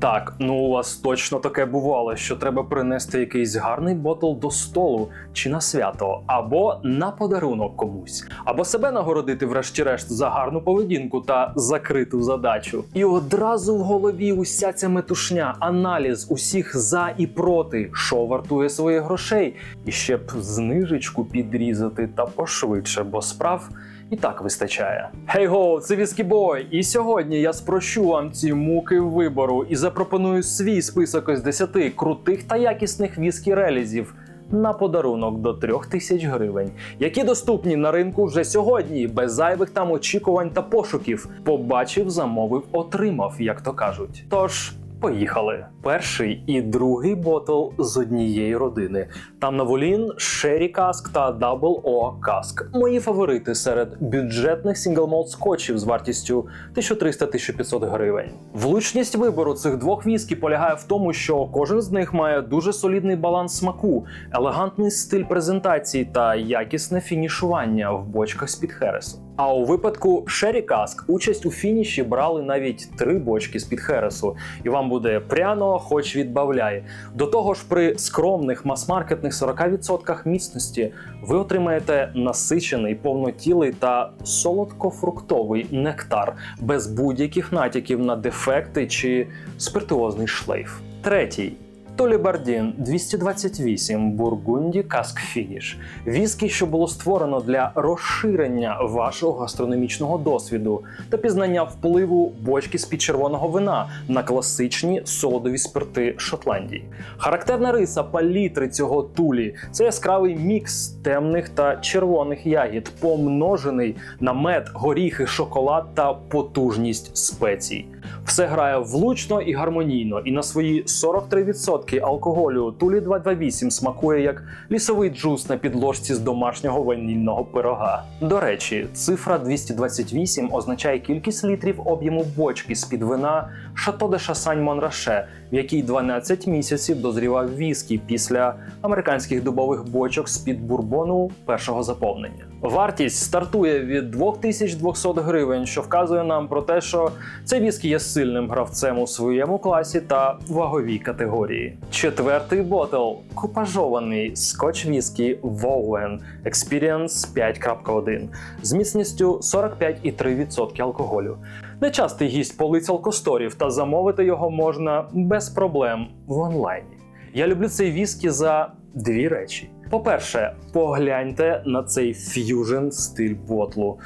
Так, ну у вас точно таке бувало, що треба принести якийсь гарний ботл до столу чи на свято, або на подарунок комусь, або себе нагородити, врешті-решт, за гарну поведінку та закриту задачу. І одразу в голові уся ця метушня, аналіз усіх за і проти, що вартує своїх грошей, і ще б знижечку підрізати та пошвидше, бо справ і так вистачає. Хей го, це Віскі Бой, і сьогодні я спрощу вам ці муки вибору і запропоную свій список із 10 крутих та якісних віскі релізів. На подарунок до 3000 гривень, які доступні на ринку вже сьогодні, без зайвих там очікувань та пошуків. Побачив, замовив, отримав, як то кажуть. Тож. Поїхали. Перший і другий ботл з однієї родини. Там на волін Sherry Каск та Double O Каск. Мої фаворити серед бюджетних сінглмолт скотчів з вартістю 1300-1500 гривень. Влучність вибору цих двох віскі полягає в тому, що кожен з них має дуже солідний баланс смаку, елегантний стиль презентації та якісне фінішування в бочках з-під Хересу. А у випадку Sherry Cask участь у фініші брали навіть три бочки з-під Хересу, і вам буде пряно, хоч відбавляй. До того ж, при скромних мас-маркетних 40% міцності ви отримаєте насичений, повнотілий та солодко-фруктовий нектар без будь-яких натяків на дефекти чи спиртуозний шлейф. Третій. Толібардін 228 Бургунді Каск Фініш. Віскі, що було створено для розширення вашого гастрономічного досвіду та пізнання впливу бочки з під червоного вина на класичні солодові спирти Шотландії. Характерна риса палітри цього тулі це яскравий мікс темних та червоних ягід, помножений на мед, горіхи, шоколад та потужність спецій. Все грає влучно і гармонійно, і на свої 43% алкоголю Тулі 228 смакує як лісовий джус на підложці з домашнього ванільного пирога. До речі, цифра 228 означає кількість літрів об'єму бочки з-під вина Шато де Шасань Монраше, в якій 12 місяців дозрівав віскі після американських дубових бочок з-під бурбону першого заповнення. Вартість стартує від 2200 гривень, що вказує нам про те, що цей віскі є сильним гравцем у своєму класі та ваговій категорії. Четвертий ботл купажований скотч віскі Vowen Experience 5.1 з міцністю 45,3% алкоголю. Нечастий гість полиць алкосторів, та замовити його можна без проблем в онлайні. Я люблю цей віскі за дві речі. По-перше, погляньте на цей ф'южн стиль ботлу.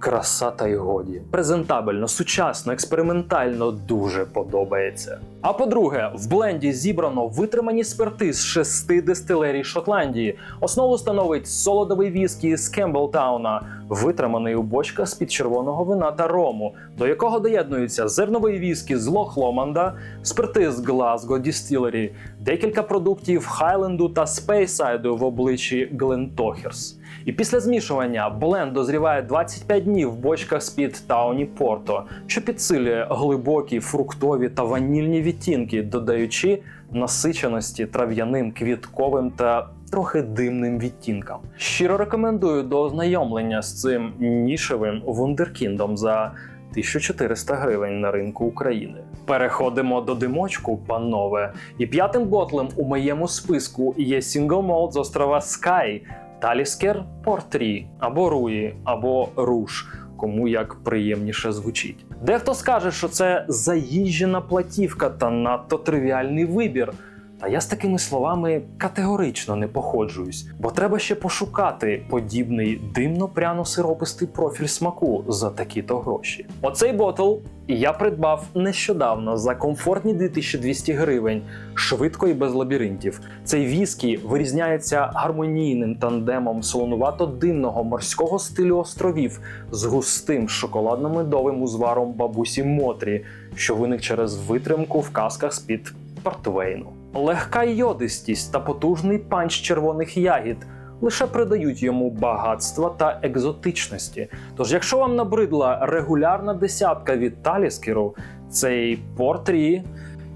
Краса та й годі. Презентабельно, сучасно, експериментально дуже подобається. А по-друге, в бленді зібрано витримані спирти з шести дистилерій Шотландії. Основу становить солодовий віскі з Кемблтауна, витриманий у бочках з-під червоного вина та рому, до якого доєднуються зерновий віскі з Лох-Ломанда, спирти з Глазго Дістілері, декілька продуктів Хайленду та Спейсайду в обличчі Глентохерс. І після змішування бленд дозріває 25 днів в бочках з-під Тауні Порто, що підсилює глибокі фруктові та ванільні відтінки, додаючи насиченості трав'яним, квітковим та трохи димним відтінкам. Щиро рекомендую до ознайомлення з цим нішевим вундеркіндом за 1400 гривень на ринку України. Переходимо до димочку, панове. І п'ятим ботлем у моєму списку є сінглмолд з острова Sky, Таліскер Портрі або Руї, або Руш. Кому як приємніше звучить. Дехто скаже, що це заїжджена платівка та надто тривіальний вибір. Та я з такими словами категорично не походжуюсь, бо треба ще пошукати подібний димно-пряно-сиропистий профіль смаку за такі-то гроші. Оцей ботл я придбав нещодавно за комфортні 2200 гривень, швидко і без лабіринтів. Цей віскі вирізняється гармонійним тандемом солонувато-димного морського стилю островів з густим шоколадно-медовим узваром бабусі Мотрі, що виник через витримку в касках з-під портвейну. Легка йодистість та потужний панч червоних ягід лише придають йому багатства та екзотичності. Тож, якщо вам набридла регулярна десятка від Таліскеру, цей портрі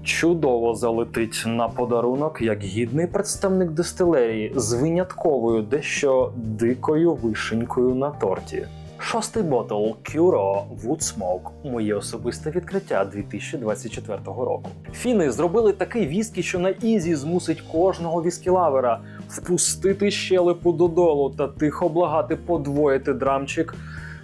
чудово залетить на подарунок як гідний представник дистилерії з винятковою дещо дикою вишенькою на торті. Шостий ботл Curo Woodsmoke – моє особисте відкриття 2024 року. Фіни зробили такий віскі, що на ізі змусить кожного віскілавера впустити щелепу додолу та тихо благати подвоїти драмчик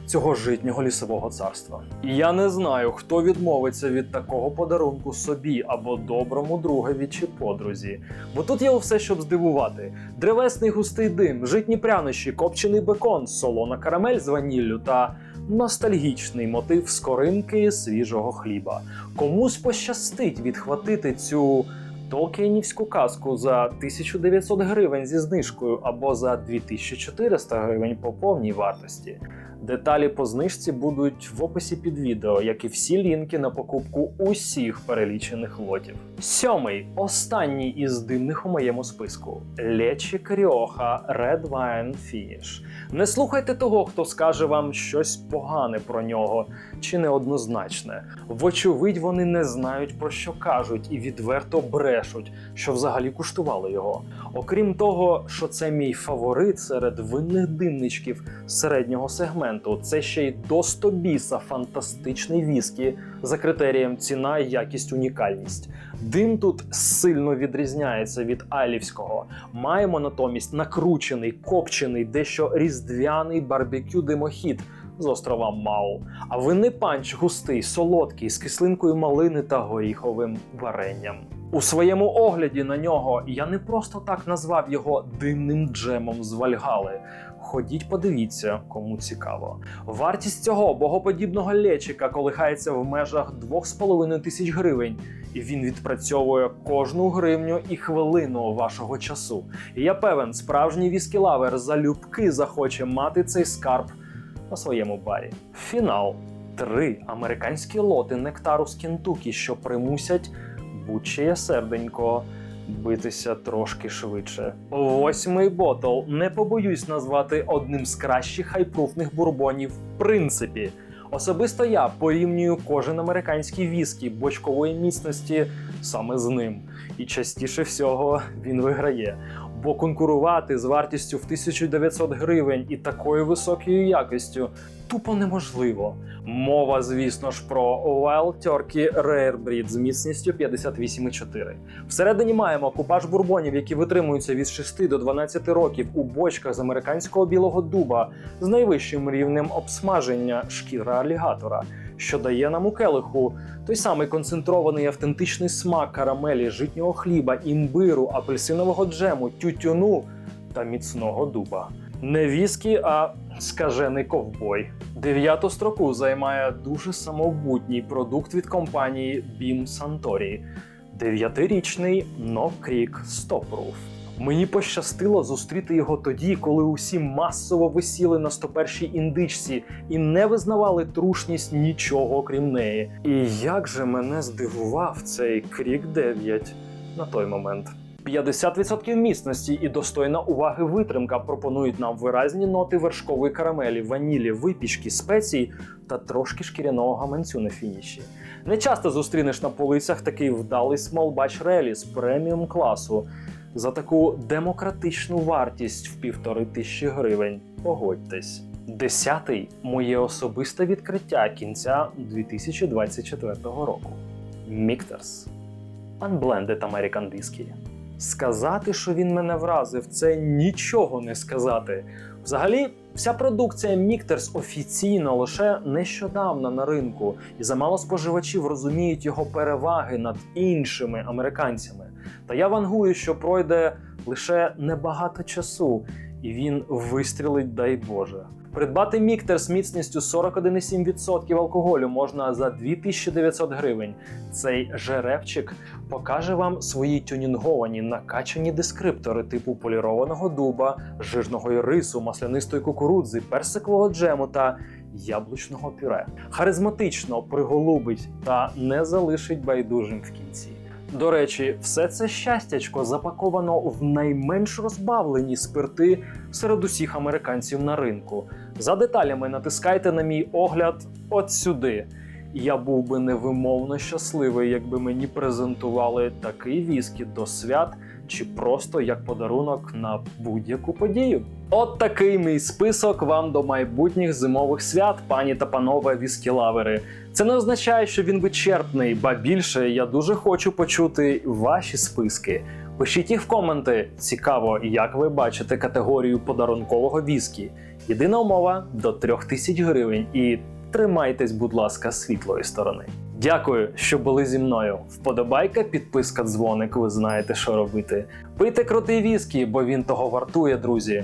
цього житнього лісового царства. Я не знаю, хто відмовиться від такого подарунку собі або доброму другові чи подрузі. Бо тут є все, щоб здивувати: древесний густий дим, житні прянощі, копчений бекон, солона карамель з ваніллю та ностальгічний мотив скоринки свіжого хліба. Комусь пощастить відхватити цю. Толкієнівську казку за 1900 гривень зі знижкою або за 2400 гривень по повній вартості. Деталі по знижці будуть в описі під відео, як і всі лінки на покупку усіх перелічених лотів. Сьомий, останній із дивних у моєму списку: Лечі Кріоха Red Wine Finish. Не слухайте того, хто скаже вам щось погане про нього чи неоднозначне. Вочевидь, вони не знають про що кажуть і відверто брешуть, що взагалі куштували його. Окрім того, що це мій фаворит серед винних димничків середнього сегменту, це ще й до 100 біса фантастичний віскі за критерієм ціна, якість, унікальність. Дим тут сильно відрізняється від айлівського. Маємо натомість накручений, копчений, дещо різдвяний барбекю димохід з острова Мау. А винний панч густий, солодкий, з кислинкою малини та горіховим варенням. У своєму огляді на нього я не просто так назвав його димним джемом з Вальгали. Ходіть, подивіться, кому цікаво. Вартість цього богоподібного лечика колихається в межах 2,5 тисяч гривень, і він відпрацьовує кожну гривню і хвилину вашого часу. І я певен, справжній віскілавер залюбки захоче мати цей скарб на своєму барі. Фінал. Три американські лоти нектару з Кентукі, що примусять будь-чиє серденько битися трошки швидше. Восьмий ботл. Не побоюсь назвати одним з кращих хайпруфних бурбонів в принципі. Особисто я порівнюю кожен американський віскі бочкової міцності саме з ним. І частіше всього він виграє. Бо конкурувати з вартістю в 1900 гривень і такою високою якістю тупо неможливо. Мова, звісно ж, про Wild Turkey Rare Breed з міцністю 58,4. Всередині маємо купаж бурбонів, які витримуються від 6 до 12 років у бочках з американського білого дуба з найвищим рівнем обсмаження шкіра алігатора, що дає нам у келиху той самий концентрований автентичний смак карамелі, житнього хліба, імбиру, апельсинового джему, тютюну та міцного дуба. Не віскі, а скажений ковбой. Дев'яту строку займає дуже самобутній продукт від компанії Beam Santori. Дев'ятирічний No Creek Stop. Мені пощастило зустріти його тоді, коли усі масово висіли на 101-й індичці і не визнавали трушність нічого окрім неї. І як же мене здивував цей Крік 9 на той момент. 50% міцності і достойна уваги витримка пропонують нам виразні ноти вершкової карамелі, ванілі, випічки, спецій та трошки шкіряного гаманцю на фініші. Не часто зустрінеш на полицях такий вдалий batch реліз преміум класу за таку демократичну вартість в півтори тисячі гривень. Погодьтесь. Десятий моє особисте відкриття кінця 2024 року. Міктерс. Unblended American Whiskey. Сказати, що він мене вразив, це нічого не сказати. Взагалі, вся продукція Міктерс офіційно лише нещодавно на ринку, і замало споживачів розуміють його переваги над іншими американцями. Та я вангую, що пройде лише небагато часу, і він вистрілить, дай Боже. Придбати міктер з міцністю 41,7% алкоголю можна за 2900 гривень. Цей жеребчик покаже вам свої тюнінговані накачані дескриптори типу полірованого дуба, жирного рису, маслянистої кукурудзи, персикового джему та яблучного пюре. Харизматично приголубить та не залишить байдужим в кінці. До речі, все це щастячко запаковано в найменш розбавлені спирти серед усіх американців на ринку. За деталями натискайте на мій огляд от сюди. Я був би невимовно щасливий, якби мені презентували такий віскі до свят чи просто як подарунок на будь-яку подію. От такий мій список вам до майбутніх зимових свят, пані та панове віскілавери. Це не означає, що він вичерпний, ба більше я дуже хочу почути ваші списки. Пишіть їх в коменти. Цікаво, як ви бачите категорію подарункового віскі. Єдина умова до 3000 гривень. І тримайтесь, будь ласка, світлої сторони. Дякую, що були зі мною. Вподобайка, підписка, дзвоник. Ви знаєте, що робити. Пийте крутий віскі, бо він того вартує, друзі.